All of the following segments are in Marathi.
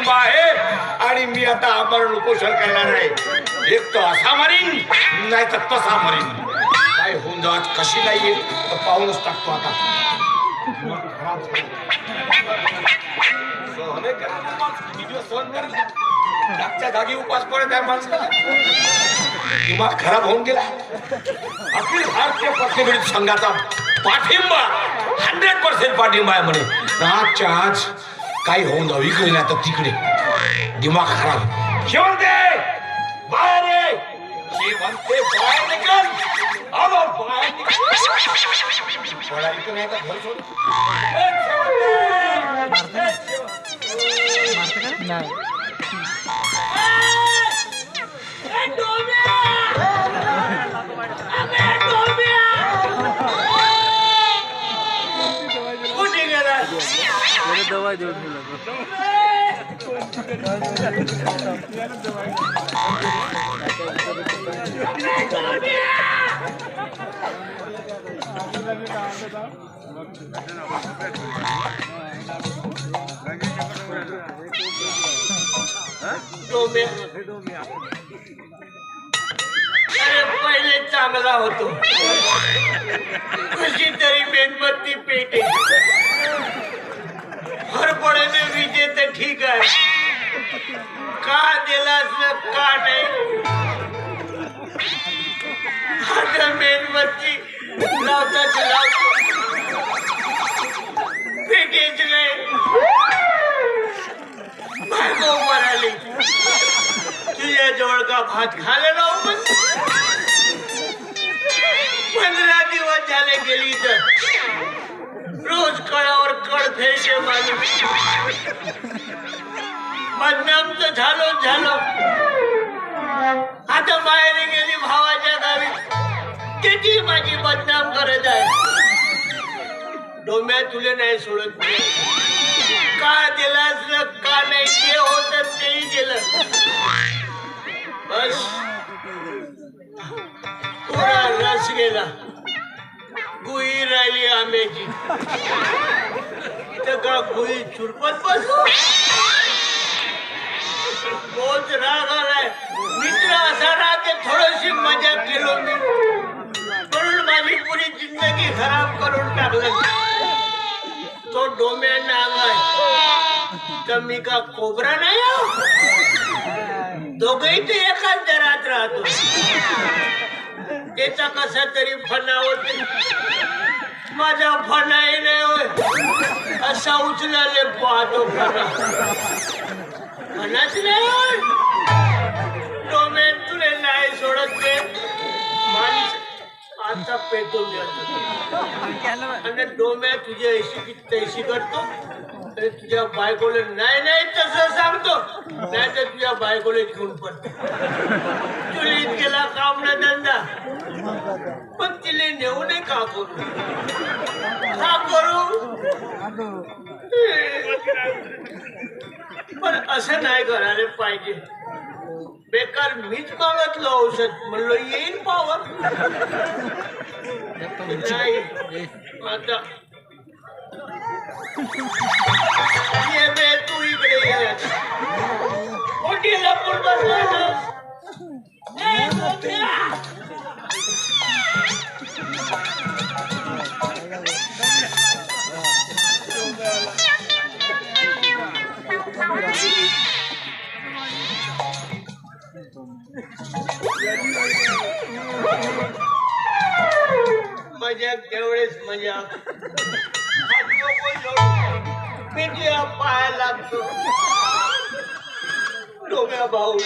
पाठिंबा आहे. आणि मी आता आमरण उपोषण करणार आहे. एक तर असा मारीन नाही तर तसा मारीन. काय होऊन जात कशी नाही येईल तर पाहूनच टाकतो आता. सहन जागी उपास पडत आहे माणसाला दिमाग खराब होऊन गेला. अखिल भारतीय प्रतिनिधी संघाचा पाठिंबा हंड्रेड पर्सेंट पाठिंबा आहे म्हणे. आजच्या आज काय होऊन जाऊ. इकडे नाही तर तिकडे. दिमाग खराब. शेवंते! बाहेर ये! शेवंते बाहेर निकल! अहो बाहेर निकल! याला दवा देऊन दिला पहिले चांगला होतो. कशी तरी मेणबत्ती पेटे. का दिलास न का नाही आता मेणबत्ती लावताच लावतो पेटेच नाही बायको म्हणाली तुझ्या जवळ का भात खाल्ला पण पंधरा दिवस झाले गेली तर रोज कळावर कळ फेरते माणूस बदनाम तर झालो झालो. आता बाहेर गेली भावाच्या गावी त्याची माझी बदनाम करत आहे. डोम्या तुले नाही सोडत का दिलास का नाही? ते होत तेही गेलं बस. पुरा रस गेला. गुई राहिली आंब्याची इथं का गुई चुरपत बसू? जिंदगी खराब करून टाकलं तो डोम्या नाव आहे. तर मी का कोबरा नाही हो? दोघही ते एकाच दरात राहतो. त्याचा कसा तरी फना होते माझा फनाही नाही होय. असा उचलाले पाहतो फना. फनाच नाही होय. आता पेटो मी आता. आणि डोम्या तुझ्या ऐशी की तैशी करतो तुझ्या बायकोला नाही नाही तसं सांगतो. नाही तर तुझ्या बायकोला घेऊन पडतो चुलीत गेला काम ना धंदा. पण तिले नेऊ नये का करू? का करू? पण असं नाही करायला पाहिजे. बेकार मीच मागतलं औषध. म्हणलं येईन पावर. नाही आता ये मजा तेवढेच मजा म्हणजे मी तुझ्या पाया लागतो. डोम्या भाऊ.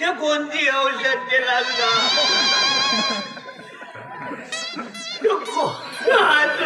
ते कोणती औषध ते नको. हात